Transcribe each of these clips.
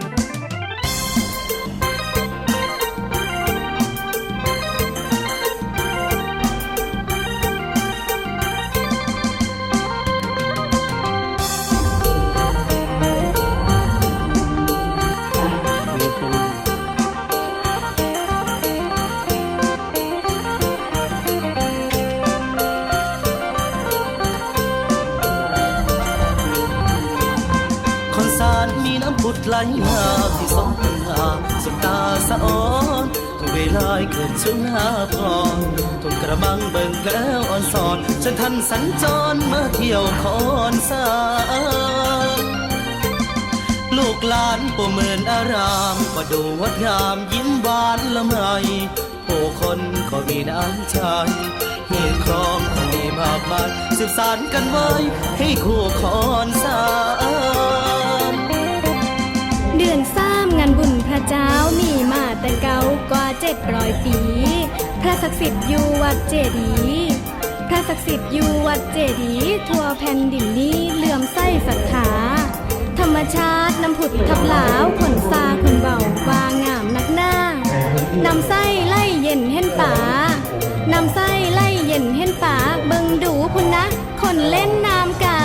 ค ไหลมาที่สองปัญหาสุดตาสะอ้อนทุกเวลาเกิดชุ่มหาพรทุกกระมังเบิ่งแล้วอ่อนสอนฉันทันสัญจรมาเที่ยวคอนสาลูกหลานปูเมือนอารามก็ดูงดงามยิ้มหวานละไมผู้คนก็มีน้ำใจเหตุครองก็มีมากมายสืบสานกันไว้ให้คู่คอนสา ดือนสามงานบุญพระเจ้ามีมาแต่เก่ากว่าเจ็ดร้อยปี พระศักดิ์สิทธิ์อยู่วัดเจดีย์พระศักดิ์สิทธิ์อยู่วัดเจดีย์ทั่วแผ่นดินนี้เหลื่อมใสศรัทธาธรรมชาติน้ำผุดทับหลาวขนซาคนเบาวางามนักหน้านำไส้ไล่เย็นเห็นป่านำไส้ไล่เย็นเห็นป่าเบิ่งดูพุ่นนะ คนเล่นน้ำกา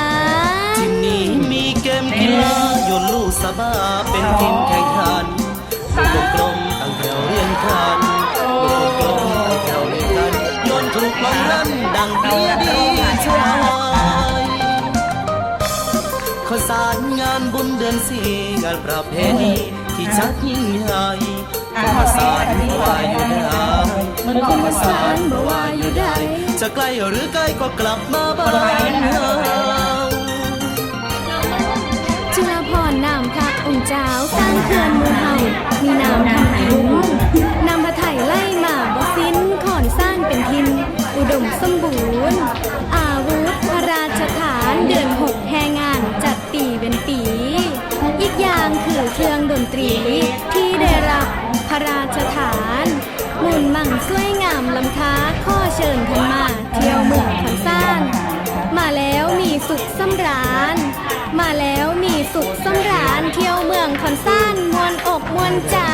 สบาเป็นทีมแข่งขันลูกกลมตั้งแถวเรียงกันลูกกลมตั้งแถวเรียงกันโยนถูกลงรันดังเพียดีชายขอสารงานบุญเดือนสี่งานประเพณีที่ชัดยิ่งใหญ่ขอสารว่าอยู่ได้มันก็มาสารว่าอยู่ใดจะไกลหรือใกล้ก็กลับมาบ้านเฮา เจ้าสร้างเขื่อนหมูเห่ามีนามทำคุ้มนำพระไถ่ไล่มาบ่สิ้นขอนสร้างเป็นทิน อุดมสมบูรณ์ อาวุธพระราชฐานเดือนหกแห่งานจัดปีเป็นปี อีกอย่างคือเครื่องดนตรีที่ได้รับพระราชฐานมุนมั่งสวยงามลำค้าข้อเชิญท่านมาเที่ยวเมืองขันซ่านมาแล้วมีสุขสำราญ มาแล้วมีสุขสำรา ที่ยวนซ่านมวนอกมวนใจ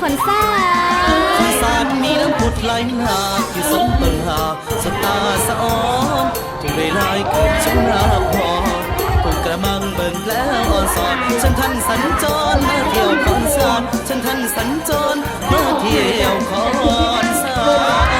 คอนซ่าสาดมีน้ำพุดไหลหลากอยู่สมเปล่าสตาสะอ้อนถึงเวลาเกิดฉันราพอถูกกระมังเบิ่งแล้วอ่อนสอนฉันทันสัญจรมาเที่ยวคอนสารฉันทันสัญจรมาเที่ยวคอนสาร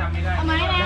จำไม่ได้ เอไม้อะไร